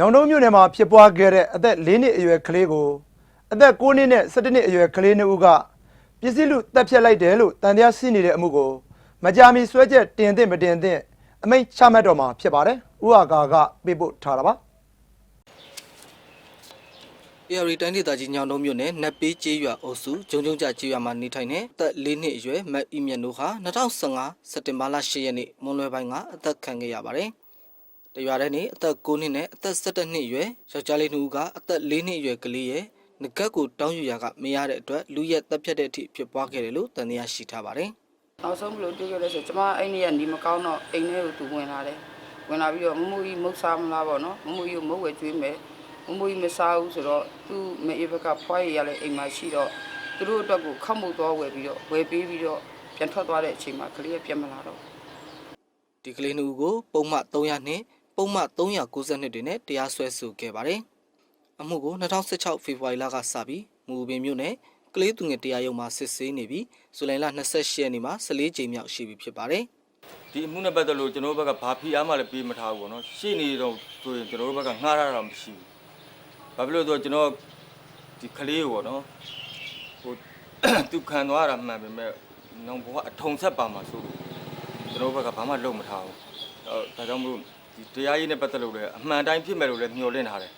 ညောင်တုံးမြို့နယ်မှာဖြစ်ပွားခဲ့တဲ့အသက်၄နှစ်အရွယ်ကလေးကိုအသက်9နှစ်နဲ့17နှစ်အရွယ်ကလေးနှစ်ဦးကပစ္စည်းလူတပ်ဖြတ်လိုက်တယ်လို့တန်တရားရှိနေတဲ့အမှုကိုမကြာမီဆွဲချက်တင်သင့်မတင်သင့်အမိန့်ချမှတ်တော်မှာဖြစ်ပါတယ်။ဥဟာကာကပေးပို့ထားတာပါ။ AR တိုင်းဒေသကြီးညောင်တုံးမြို့နယ်နတ်ပေးကျေးရွာအုပ်စုဂျုံဂျုံကြကျေးရွာမှာနေထိုင်တဲ့သက်၄နှစ်အရွယ်မတ်အီမြတ်တို့ဟာ2015စက်တင်ဘာလ10ရက်နေ့မွန်လွယ်ပိုင်းကအသက်ခံခဲ့ရပါတယ်။ တရွာထဲနေအသက်9နှစ်နဲ့အသက်17နှစ်အရွယ်ယောက်ျားလေးနှစ်ဦးကအသက်4နှစ်အရွယ်ကလေးရဲ့ငကက်ကိုတောင်းယူရာကမရတဲ့အတွက်လူရက်တပ်ဖြတ်တဲ့အထိဖြစ်ပွားခဲ့တယ်လို့တန်တရားရှိထားပါတယ်။နောက်ဆုံးဘယ်လိုတွေ့ခဲ့လဲဆိုကျမအဲ့နေ့ကနေမကောင်းတော့အိမ်ထဲကိုသူဝင်လာတယ်ဝင်လာပြီးတော့မမူကြီးမုတ်စားမလားပေါ့နော်မမူကြီးကိုမုတ်ဝဲကျွေးမယ်မမူကြီးမစားဘူးဆိုတော့သူ့မေအေဘက်ကဖွားရရလဲအိမ်မှာရှိတော့သူတို့အတွက်ကိုခောက်မှုသွားဝယ်ပြီးတော့ဝယ်ပေးပြီးတော့ပြန်ထွက်သွားတဲ့အချိန်မှာကလေးကပြန်မလာတော့ဒီကလေးနှစ်ဦးကိုပုံမှန်300နှစ် ပုံမှန်392တွေနဲ့တရားစွဲဆိုခဲ့ပါတယ်။အမှုကို2016ဖေဖော်ဝါရီလကစပြီးမူပင်မြို့နယ်ကလေးသူငယ်တရားရုံးမှာစစ်ဆေးနေပြီးဇူလိုင်လ28ရက်နေ့မှာ14ကြိမ်မြောက်ရှိပြီဖြစ်ပါတယ်ဒီအမှုနဲ့ပတ်သက်လို့ကျွန်တော်တို့ဘက်ကဘာဖီအားမှလည်းပေးမထားဘူးပေါ့နော်ရှေ့နေတော့ဆိုရင်ကျွန်တော်တို့ဘက်ကငှားရတာမရှိဘူးဘာဖြစ်လို့လဲဆိုတော့ကျွန်တော်ဒီကလေးကိုပေါ့နော်ဟိုသူခံသွားတာမှန်ပေမဲ့နောင်ဘဝအထုံဆက်ပါမှာဆိုလို့ကျွန်တော်တို့ဘက်ကဘာမှလုပ်မထားဘူးအဲဒါကြောင့်မလို့ ဒီတရားရေးနဲ့ပတ်သက်လို့လည်းအမှန်တိုင်းဖြစ်မယ်လို့လည်းမျှော်လင့်ထားတယ်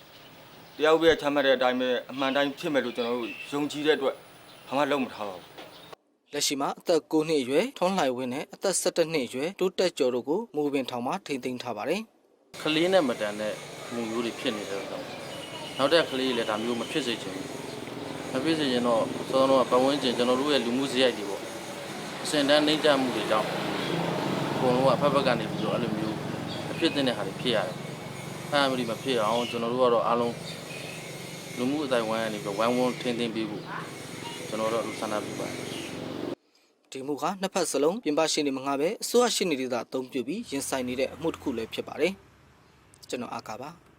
တရားဥပဒေချမှတ်တဲ့အတိုင်းပဲအမှန်တိုင်းဖြစ်မယ်လို့ကျွန်တော်တို့ယုံကြည်တဲ့အတွက်ဘာမှလုပ်မထားပါဘူး။လက်ရှိမှာအသက်9နှစ်အရွယ်ထွန်းလှိုင်ဝင်းနဲ့အသက်17နှစ်အရွယ်တိုးတက်ကျော်တို့ကိုမူပင်ထောင်မှာထိန်းသိမ်းထားပါတယ်ကလေးနဲ့မတန်တဲ့မှုမျိုးတွေဖြစ်နေတယ်တော့နောက်တဲ့ကလေးလည်းဒါမျိုးမဖြစ်စေချင်ဘူးမဖြစ်စေချင်တော့စောစောကပတ်ဝန်းကျင်ကျွန်တော်တို့ရဲ့လူမှုစရိုက်တွေပေါ့အစင်တန်းနှိမ့်ချမှုတွေကြောင့်အကုန်လုံးကဖက်ဖက်ကနေပြီးတော့အဲ့လိုမျိုးအ ဖြစ်တဲ့ဟာတွေဖြစ်ရတယ်အဲ့အမလီမဖြစ်အောင်ကျွန်တော်တို့ကတော့အားလုံးလူမှုအတိုင်းဝိုင်းကနေပြီးဝိုင်းဝန်းထင်းထင်းပေးဖို့ကျွန်တော်တို့ဆန္ဒပြုပါတယ်။ဒီမှုကနှစ်ဖက်စလုံးပြင်ပရှိနေမှာပဲအစိုးရရှိနေဒေသအသုံးပြုပြီးရင်ဆိုင်နေတဲ့အမှုတစ်ခုလည်းဖြစ်ပါတယ်။ကျွန်တော်အာကာပါ။